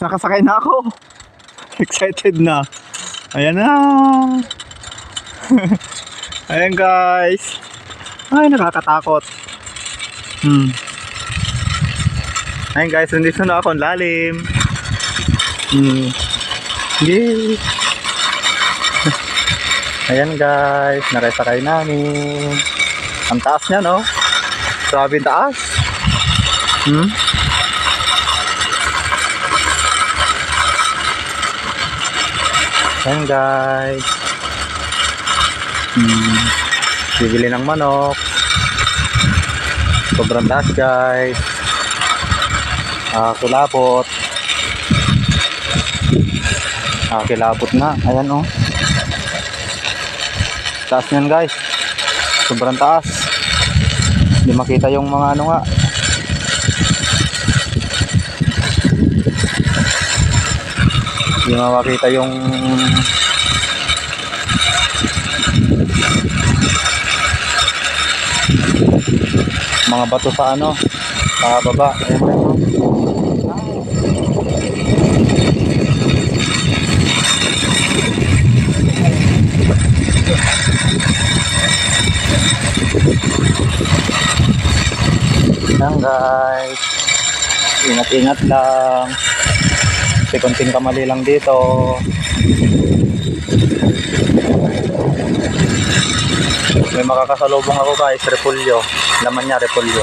Nakasakay na ako. Excited na. Ayan na. Ayan guys. Ay, nakakatakot. Hmm. Ayan guys, nandito na ako. Ang lalim. Hmm. Yay. Ayan guys, nakasakay namin. Ang taas niya, no? Grabe taas. Hmm? Ayan guys. Hmm. Bibili ng manok. Sobrang taas guys. Ah, kulapot. Ah, kilapot na. Ayan oh. Taas niyan guys. Sobrang taas. Hindi makita yung mga ano nga. Hindi makita yung mga bato sa ano sa baba. Ayan na? Ayan guys. Ingat ingat lang kasi konting kamali lang dito. May makakasalubong ako guys repulyo. Laman niya repulyo.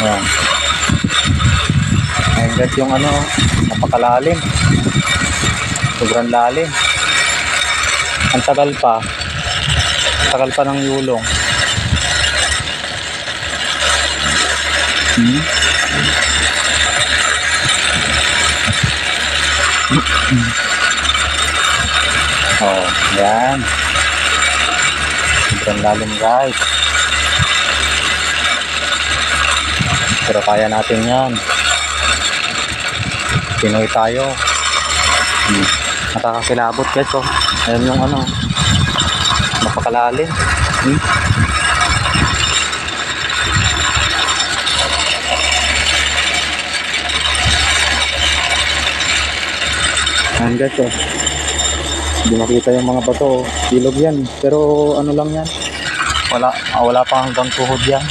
Ayan. Ayan guys yung ano napakalalim. Sobrang lalim. Ang tagal pa. Tagal pa ng yulong. Hmm? Oh, yan. Sobrang lalim guys. Pero kaya natin yan. Pinoy tayo. Hmm. Nakakakilabot guys oh. Ayan yung ano. Napakalalim. Hmm. Ayan guys oh. Hindi makita yung mga bato. Bilog yan. Pero ano lang yan. Wala, ah, wala pa hanggang tuhod yan.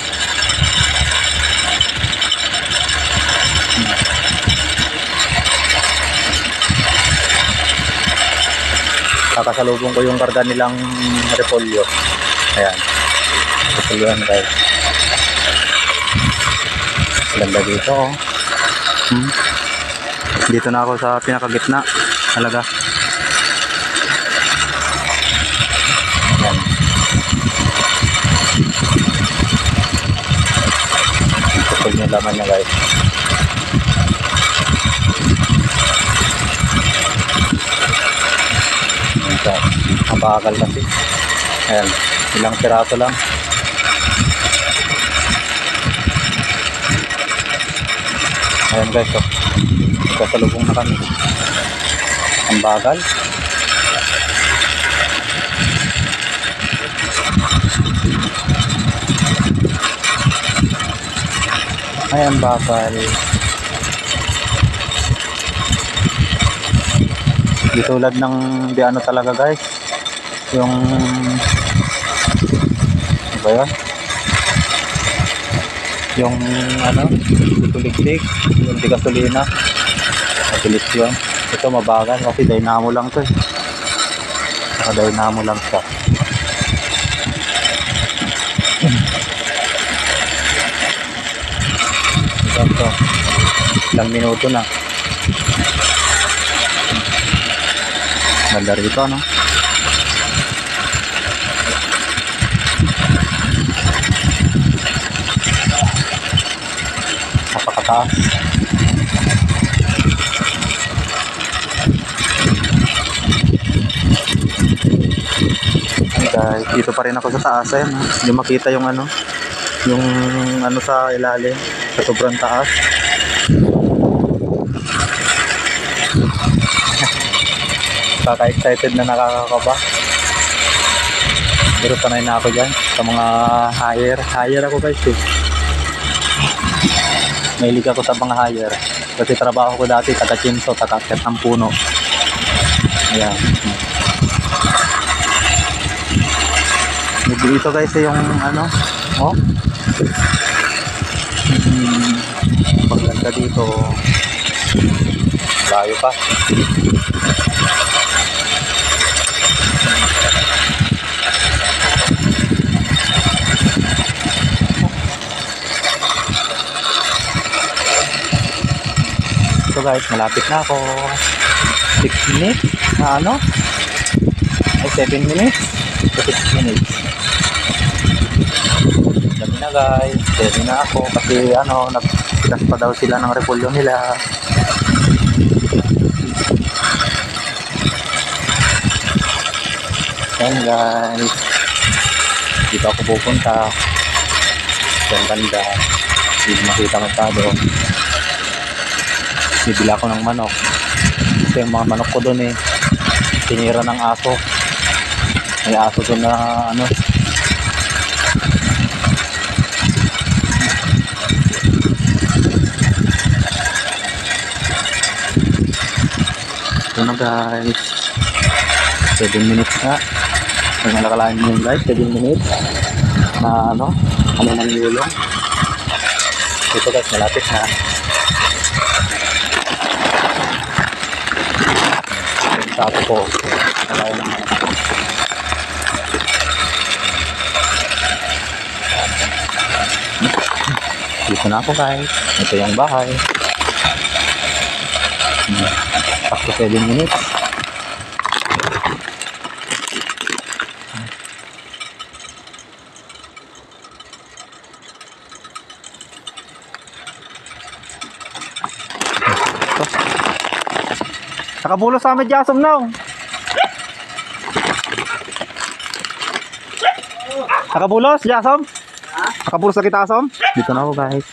Kakasalubong ko yung karga nilang repolyo. Ayan. Repolyo yan guys. Ganda dito oh. Hmm. Dito na ako sa pinakagitna. Talaga. Yan. Kapag laman niya guys. Ayan siya. Ang bakal kasi. Ayan. Ilang piraso lang. Ayan guys. Oh. Kasalubong na kami. Ang bagal. Ayan, bakal. Di tulad ng di ano talaga guys. Yung ano ba yun? Yung ano, tuliktik, yung di gasolina. Mabilis yun. Ito mabagal kasi dynamo lang to eh. Saka dynamo lang siya. Ito. Ilang minuto na. Ganda rito, no? Napakataas. Hey guys, dito pa rin ako sa taas. Ayan, hindi makita yung ano, yung ano sa ilalim, sa sobrang taas. Kaka-excited na nakakakaba. Pero sanay na ako dyan sa mga higher. Higher ako guys eh. Mahilig ako sa mga hire. Kasi trabaho ko dati, taga chinso, taga ng puno. Ayan. Dito guys yung ano, oh. Hmm, dito, layo pa. So guys, malapit na ako. 6 minutes na ano? Ay, 7 minutes to 6 minutes. Guys. Ready na ako kasi ano, nagpitas pa daw sila ng repolyo nila. Ayan guys. Dito ako pupunta. Diyan banda. Hindi makita masyado bibili ako ng manok kasi yung mga manok ko doon eh tinira ng aso may aso doon na ano guys 7 minutes na kung nakalain mo yung guys 7 minutes na ano ano nang yulong ito guys malapit na Tapo ko. Wala ko naman. Dito na ako guys. Ito yung bahay. Hmm. Sakto 7 minutes. Nakabulo sa amin Jasom now. Nakabulos, Jasom? Nakabulos sa kitasom? Dito na ako guys.